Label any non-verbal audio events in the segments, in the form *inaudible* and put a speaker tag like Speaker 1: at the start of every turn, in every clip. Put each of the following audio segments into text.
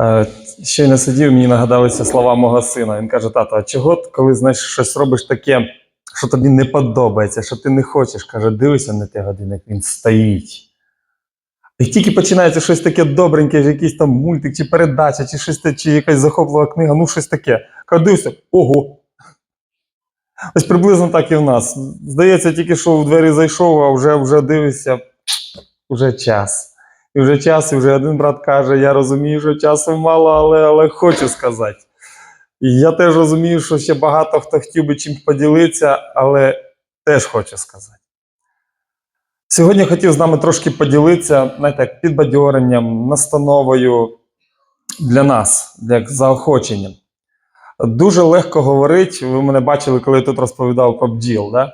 Speaker 1: Е, Щойно сидів, мені нагадалися слова мого сина. Він каже: тато, а чого, коли знаєш, щось робиш таке, що тобі не подобається, що ти не хочеш? Каже, дивися на те годинник, він стоїть. І тільки починається щось таке добреньке, якийсь там мультик, чи передача, чи щось чи якась захоплива книга, ну щось таке. Каже, дивися, ого. Ось приблизно так і в нас. Здається, тільки що в двері зайшов, а вже, вже дивишся, вже час. І вже час, і вже один брат каже: я розумію, що часу мало, але, але хочу сказати. І я теж розумію, що ще багато хто хотів би чим поділитися, але теж хочу сказати. Сьогодні хотів з нами трошки поділитися, знаєте, як підбадьоренням, настановою для нас, як заохоченням. Дуже легко говорить, ви мене бачили, коли я тут розповідав про бджіл. Да?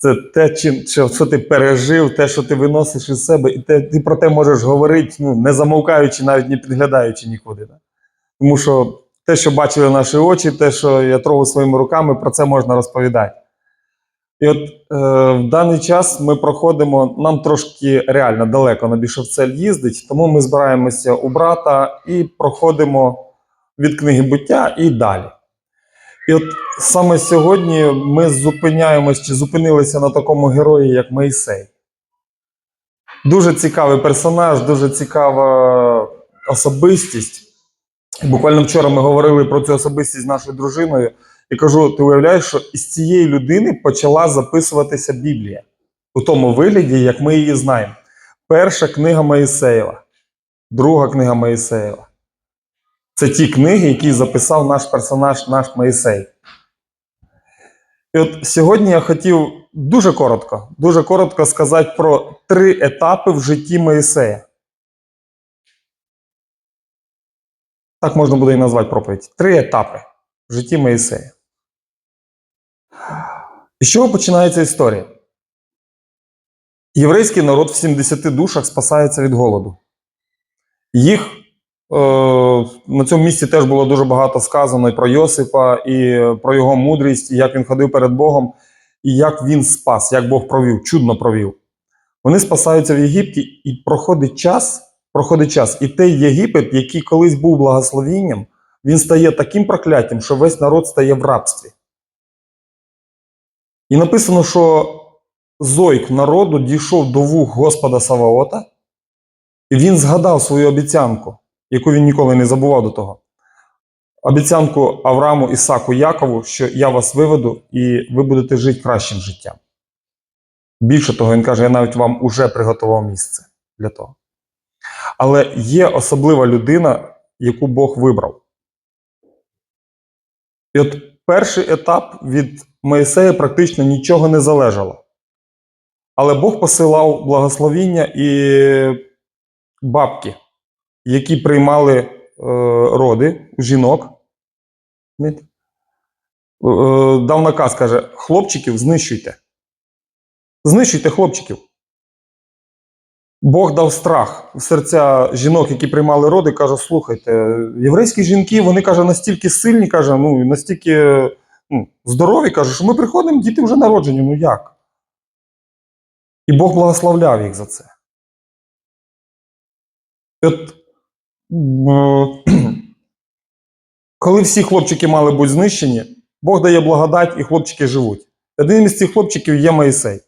Speaker 1: Це те, чим, що, ти пережив, те, що ти виносиш із себе, і те, ти про те можеш говорити, ну, не замовкаючи, навіть не підглядаючи нікуди. Да? Тому що те, що бачили наші очі, те, що я трогав своїми руками, про це можна розповідати. І от е, в даний час ми проходимо, нам трошки реально далеко на Бішовцель їздить, тому ми збираємося у брата і проходимо від книги буття і далі. І от саме сьогодні ми зупиняємось чи зупинилися на такому герої, як Моїсей. Дуже цікавий персонаж, дуже цікава особистість. Буквально вчора ми говорили про цю особистість з нашою дружиною, і кажу: ти уявляєш, що із цієї людини почала записуватися Біблія у тому вигляді, як ми її знаємо. Перша книга Моїсеєва, друга книга Моїсеєва. Це ті книги, які записав наш персонаж, наш Моїсей. І от сьогодні я хотів дуже коротко, дуже коротко сказати про три етапи в житті Моїсея. Так можна буде і назвати проповідь. Три етапи в житті Моїсея. І з чого починається історія? Єврейський народ в 70 душах спасається від голоду. Їх на цьому місці теж було дуже багато сказано і про Йосипа, і про його мудрість, і як він ходив перед Богом, і як він спас, як Бог провів, чудно провів. Вони спасаються в Єгипті, і проходить час, проходить час, і той Єгипет, який колись був благословінням, він стає таким прокляттям, що весь народ стає в рабстві. І написано, що зойк народу дійшов до вух Господа Саваота, і він згадав свою обіцянку, яку він ніколи не забував до того. Обіцянку Аврааму, Ісаку, Якову, що я вас виведу і ви будете жити кращим життям. Більше того, він каже, я навіть вам уже приготував місце для того. Але є особлива людина, яку Бог вибрав. І от перший етап від Моїсея практично нічого не залежало. Але Бог посилав благословіння і бабки, які приймали е, роди у жінок. Е, дав наказ, каже: хлопчиків знищуйте. Знищуйте хлопчиків. Бог дав страх в серця жінок, які приймали роди, каже: слухайте, єврейські жінки, вони каже, настільки сильні, каже, ну настільки ну, здорові, каже, що ми приходимо, діти вже народжені. Ну як? І Бог благословляв їх за це. І От, *clears throat* коли всі хлопчики мали бути знищені, Бог дає благодать і хлопчики живуть. Один із цих хлопчиків є Моїсей.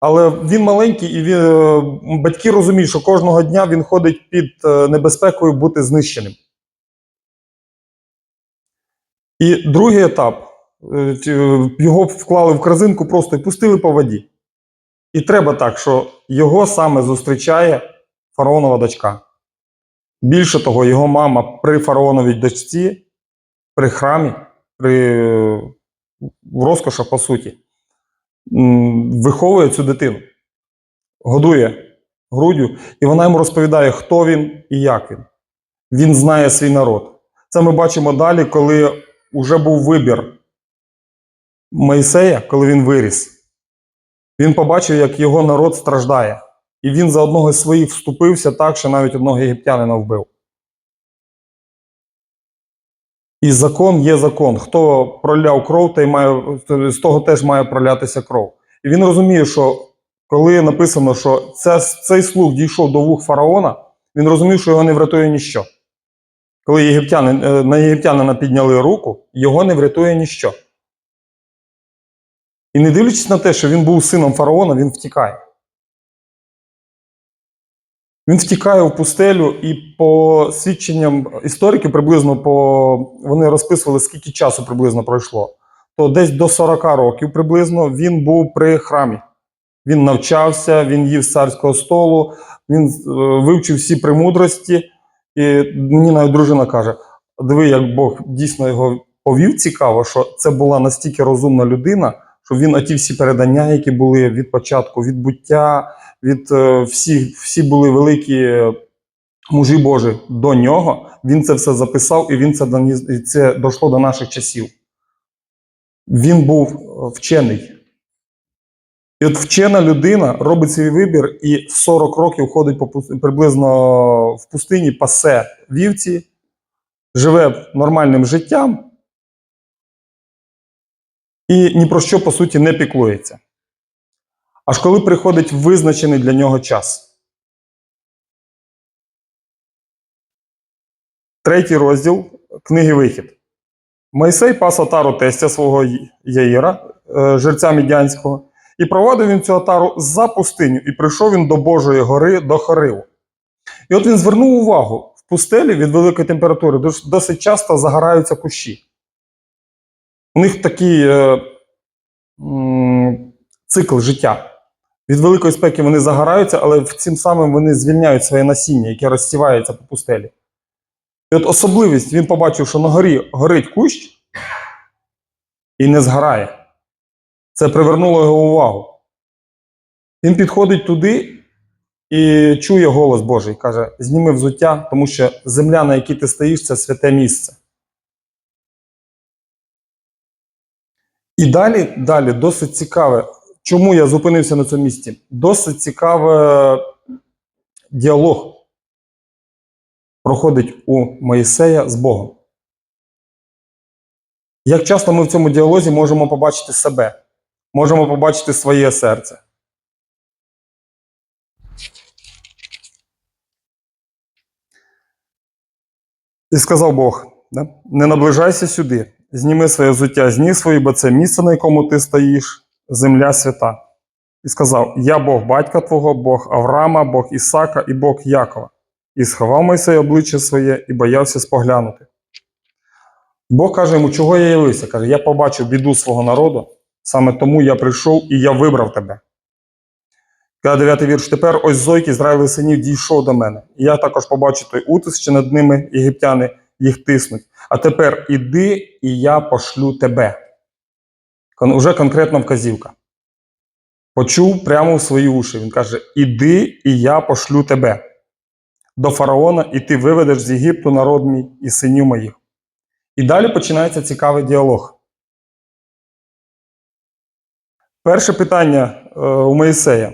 Speaker 1: Але він маленький, і він, е, батьки розуміють, що кожного дня він ходить під е, небезпекою бути знищеним. І другий етап е, його вклали в корзинку просто і пустили по воді. І треба так, що його саме зустрічає фараонова дочка. Більше того, його мама при фараоновій дочці, при храмі, при розкошах, по суті, виховує цю дитину, годує груддю, і вона йому розповідає, хто він і як він. Він знає свій народ. Це ми бачимо далі, коли вже був вибір Моїсея, коли він виріс. Він побачив, як його народ страждає. І він за одного з своїх вступився так, що навіть одного єгиптянина вбив. І закон є закон. Хто проляв кров, той має, з того теж має пролятися кров. І він розуміє, що коли написано, що це, цей слух дійшов до вух фараона, він розумів, що його не врятує ніщо. Коли єгиптяни, е, на єгиптянина підняли руку, його не врятує ніщо. І не дивлячись на те, що він був сином фараона, він втікає. Він втікає в пустелю, і по свідченням істориків, приблизно по вони розписували, скільки часу приблизно пройшло. То десь до 40 років приблизно він був при храмі. Він навчався, він їв з царського столу, він е, вивчив всі премудрості. І мені навіть дружина каже: диви, як Бог дійсно його повів цікаво, що це була настільки розумна людина, що він оті всі передання, які були від початку, від буття, від е, всі, всі були великі е, мужі Божі до нього. Він це все записав, і він це і це дійшло до наших часів. Він був е, вчений. І от вчена людина робить свій вибір і 40 років ходить по приблизно в пустині, пасе вівці, живе нормальним життям і ні про що, по суті, не піклується. Аж коли приходить визначений для нього час. Третій розділ книги Вихід. Мойсей пас отару тестя свого Яїра, е, жерця Мідянського, і проводив він цю отару за пустиню, і прийшов він до Божої гори до Хориву. І от він звернув увагу: в пустелі від великої температури досить часто загораються кущі. У них такий е, м, цикл життя. Від великої спеки вони загораються, але цим самим вони звільняють своє насіння, яке розсівається по пустелі. І от особливість він побачив, що на горі горить кущ і не згорає. Це привернуло його увагу. Він підходить туди і чує голос Божий. Каже: зніми взуття, тому що земля, на якій ти стоїш, це святе місце. І далі, далі досить цікаве. Чому я зупинився на цьому місці? Досить цікаве діалог проходить у Моїсея з Богом. Як часто ми в цьому діалозі можемо побачити себе, можемо побачити своє серце. І сказав Бог: не наближайся сюди, зніми своє взуття з ніг свої, бо це місце, на якому ти стоїш, земля свята. І сказав: Я Бог батька твого, Бог Авраама, Бог Ісака і Бог Якова. І сховав Мойсей обличчя своє і боявся споглянути. Бог каже йому, чого я явився? Каже, я побачив біду свого народу, саме тому я прийшов і я вибрав тебе. Каже дев'ятий вірш, тепер ось зойк Ізраїлевих синів дійшов до мене. І я також побачу той утиск, що над ними єгиптяни їх тиснуть. А тепер іди, і я пошлю тебе. Уже конкретна вказівка. Почув прямо в свої уші. Він каже: Іди, і я пошлю тебе до фараона, і ти виведеш з Єгипту народ мій і синів моїх. І далі починається цікавий діалог. Перше питання е, у Моїсея.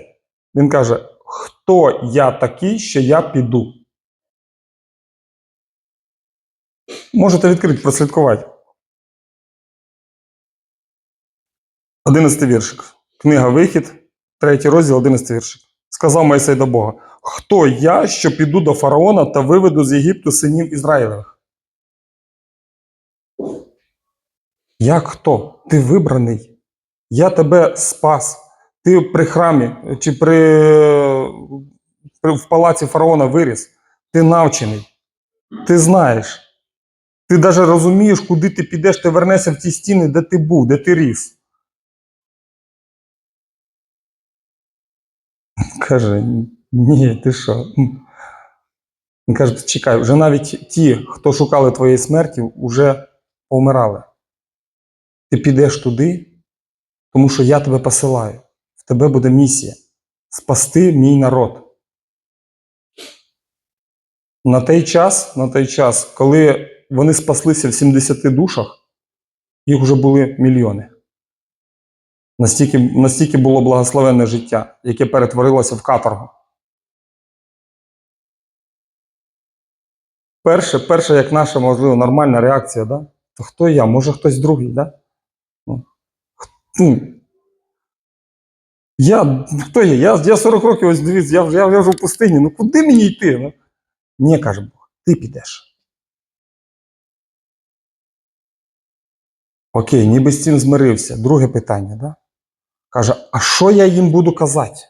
Speaker 1: Він каже: Хто я такий, що я піду? Можете відкрити, прослідкувати. Одинадцятий віршик. Книга Вихід, третій розділ, одинадцятий віршик. Сказав Моїсей до Бога: Хто я, що піду до фараона та виведу з Єгипту синів Ізраїлевих? Як хто? Ти вибраний. Я тебе спас. Ти при храмі чи при, при в палаці фараона виріс. Ти навчений. Ти знаєш. Ти навіть розумієш, куди ти підеш, ти вернешся в ті стіни, де ти був, де ти ріс. Каже, ні, ти що? Він каже, чекай, вже навіть ті, хто шукали твоєї смерті, вже помирали. Ти підеш туди, тому що я тебе посилаю. В тебе буде місія спасти мій народ. На той час, на той час, коли вони спаслися в 70 душах, їх вже були мільйони. Настільки, настільки було благословенне життя, яке перетворилося в каторгу. Перше, перше, як наша, можливо, нормальна реакція, да? то хто я? Може хтось другий, да? Ну, ну, Я хто я? Я, я 40 років ось дивіться, я, я, я вже в пустині. Ну куди мені йти? Ну? Ні, каже Бог, ти підеш. Окей, ніби з цим змирився. Друге питання, да? Каже: а що я їм буду казати?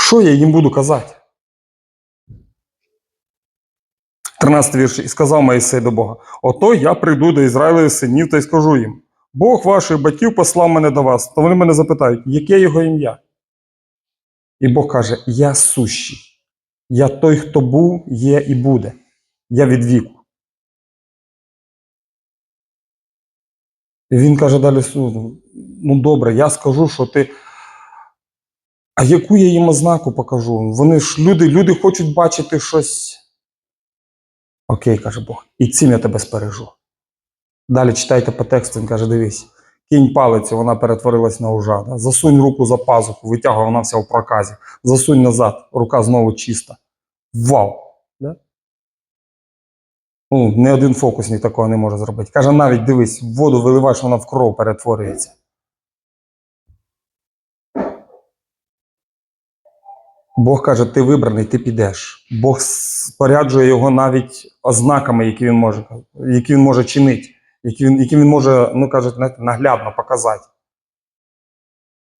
Speaker 1: Що я їм буду казати? 13 вірш. І сказав Моїсей до Бога: Ото я прийду до Ізраїлевих синів та й скажу їм: Бог ваших батьків послав мене до вас. То вони мене запитають, яке його ім'я? І Бог каже: Я сущий. Я той, хто був, є і буде. Я від віку. І він каже далі: «Ну, добре, я скажу, що ти. А яку я їм ознаку покажу? Вони ж люди, люди хочуть бачити щось. Окей, каже Бог, і цим я тебе спережу. Далі читайте по тексту, він каже: дивись, кінь палицю, вона перетворилась на ужа. Да? Засунь руку за пазуху, витягує вона вся в проказі. Засунь назад, рука знову чиста. Вау! Да? Ну, не один фокусник такого не може зробити. Каже, навіть дивись, воду виливаєш, вона в кров перетворюється. Бог каже, ти вибраний, ти підеш. Бог споряджує його навіть ознаками, які він може, які він може чинити, які він, які він може, ну каже, наглядно показати.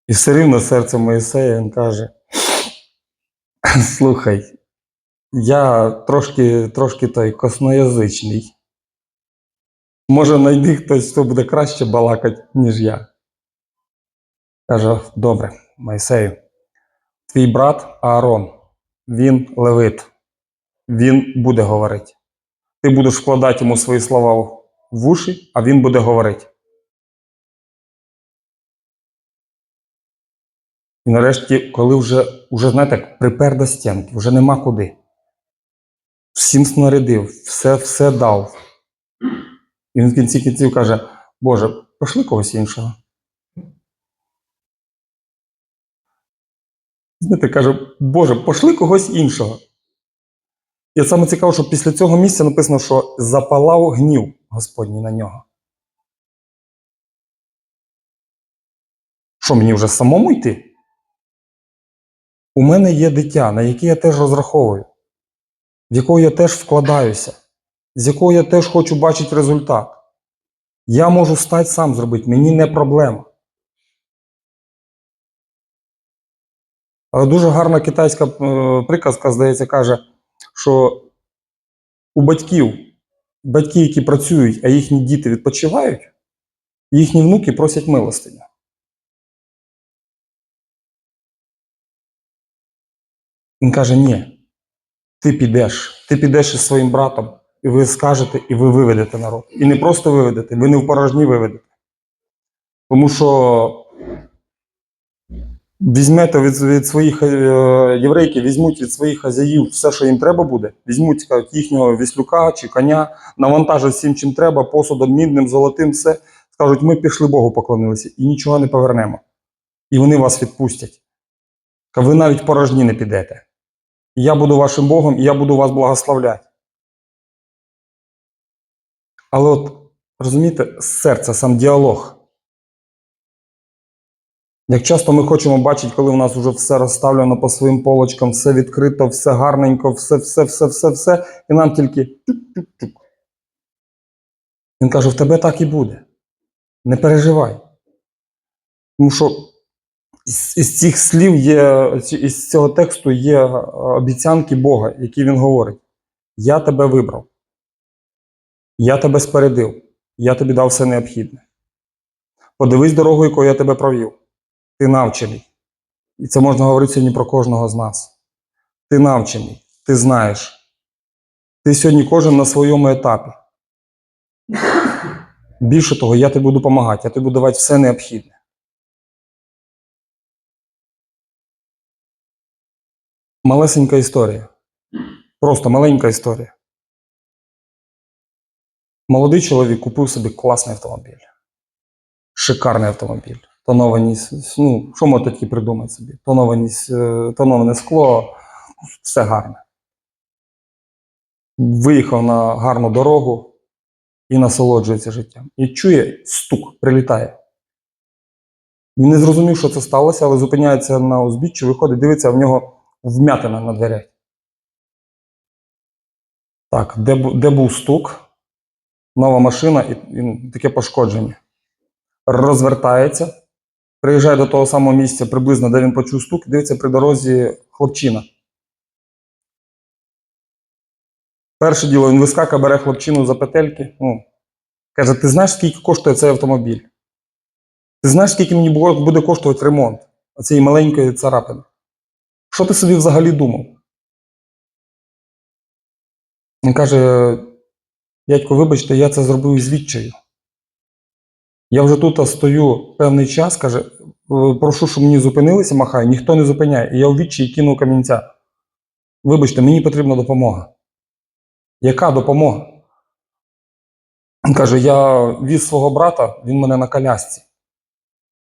Speaker 1: І все рівно серце Моїсея він каже: слухай, я трошки, трошки той косноязичний. Може, знайди хтось, хто буде краще балакати, ніж я. Каже, добре, Моїсею, твій брат Аарон, він левит, він буде говорити. Ти будеш вкладати йому свої слова в уші, а він буде говорити. І нарешті, коли вже, вже знаєте, припер до стінки, вже нема куди. Всім снарядив, все, все дав. І він в кінці кінців каже: Боже, пошли когось іншого. Знаєте, каже, Боже, пошли когось іншого. І саме цікаво, що після цього місця написано, що запалав гнів Господній на нього. Що мені вже самому йти? У мене є дитя, на яке я теж розраховую, в якого я теж вкладаюся, з якого я теж хочу бачити результат. Я можу стати сам зробити, мені не проблема. Але дуже гарна китайська е, приказка, здається, каже, що у батьків, батьки, які працюють, а їхні діти відпочивають, їхні внуки просять милостиню. Він каже: ні, ти підеш, ти підеш із своїм братом, і ви скажете, і ви виведете народ. І не просто виведете, ви не в порожні виведете. Тому що візьмете від, від своїх е, єврейки, візьмуть від своїх хазяїв все, що їм треба буде, візьмуть їхнього віслюка чи коня, навантажать всім, чим треба, посудом, мідним, золотим, все. Скажуть, ми пішли Богу поклонилися і нічого не повернемо. І вони вас відпустять. Ви навіть порожні не підете. Я буду вашим Богом, і я буду вас благословляти. Але от розумієте, серце, сам діалог. Як часто ми хочемо бачити, коли у нас вже все розставлено по своїм полочкам, все відкрито, все гарненько, все, все, все, все, все, і нам тільки. Він каже: в тебе так і буде. Не переживай. Тому що із, із цих слів є, із цього тексту є е, обіцянки Бога, які він говорить: Я тебе вибрав, я тебе спередив, я тобі дав все необхідне. Подивись дорогу, якою я тебе провів. Ти навчений. І це можна говорити сьогодні про кожного з нас. Ти навчений, ти знаєш. Ти сьогодні кожен на своєму етапі. Більше того, я тобі буду допомагати, я тобі буду давати все необхідне. Малесенька історія. Просто маленька історія. Молодий чоловік купив собі класний автомобіль. Шикарний автомобіль. Тоновані, с- ну, що можна такі придумати собі? Тоновані, с- е, тоноване скло, все гарне. Виїхав на гарну дорогу і насолоджується життям. І чує стук, прилітає. Він не зрозумів, що це сталося, але зупиняється на узбіччі, виходить, дивиться, в нього вмятина на дверях. Так, де, де був стук? Нова машина і, і таке пошкодження. Розвертається, приїжджає до того самого місця, приблизно, де він почув стук, дивиться при дорозі хлопчина. Перше діло, він вискакує, бере хлопчину за петельки. Ну, каже: ти знаєш, скільки коштує цей автомобіль? Ти знаєш, скільки мені буде коштувати ремонт цієї маленької царапини? Що ти собі взагалі думав? Він каже: дядько, вибачте, я це зробив із відчаю. Я вже тут стою певний час, каже, «Е, прошу, щоб мені зупинилися, махаю, ніхто не зупиняє. І я у відчаї кинув камінця. Вибачте, мені потрібна допомога. Яка допомога? Каже: я віз свого брата, він мене на колясці.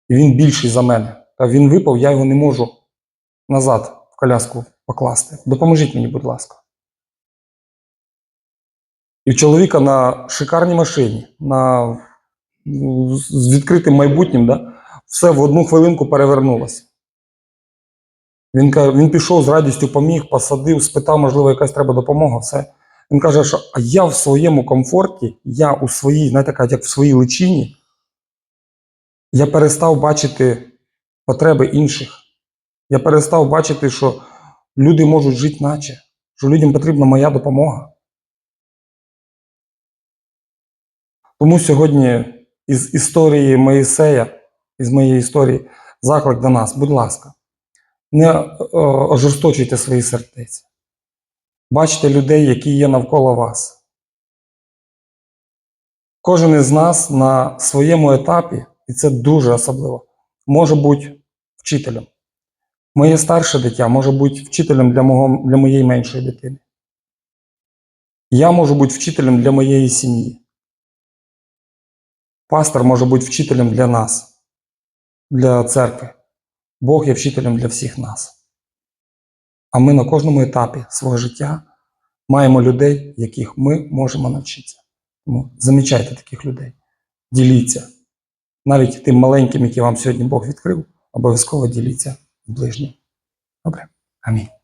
Speaker 1: І він більший за мене. Та він випав, я його не можу назад в коляску покласти. Допоможіть мені, будь ласка. І в чоловіка на шикарній машині, на, з відкритим майбутнім, да, все в одну хвилинку перевернулося. Він, він пішов з радістю, поміг, посадив, спитав, можливо, якась треба допомога. Все. Він каже, що а я в своєму комфорті, я у своїй, знаєте, як в своїй личині, я перестав бачити потреби інших. Я перестав бачити, що люди можуть жити наче, що людям потрібна моя допомога. Тому сьогодні із історії Моїсея, із моєї історії, заклик до нас, будь ласка, не е, ожорсточуйте свої сердець. Бачите людей, які є навколо вас. Кожен із нас на своєму етапі, і це дуже особливо, може бути вчителем. Моє старше дитя може бути вчителем для, мого, для моєї меншої дитини. Я можу бути вчителем для моєї сім'ї. Пастор може бути вчителем для нас, для церкви. Бог є вчителем для всіх нас. А ми на кожному етапі свого життя маємо людей, яких ми можемо навчитися. Тому замічайте таких людей, діліться. Навіть тим маленьким, які вам сьогодні Бог відкрив, обов'язково діліться з ближнім. Добре? Амінь.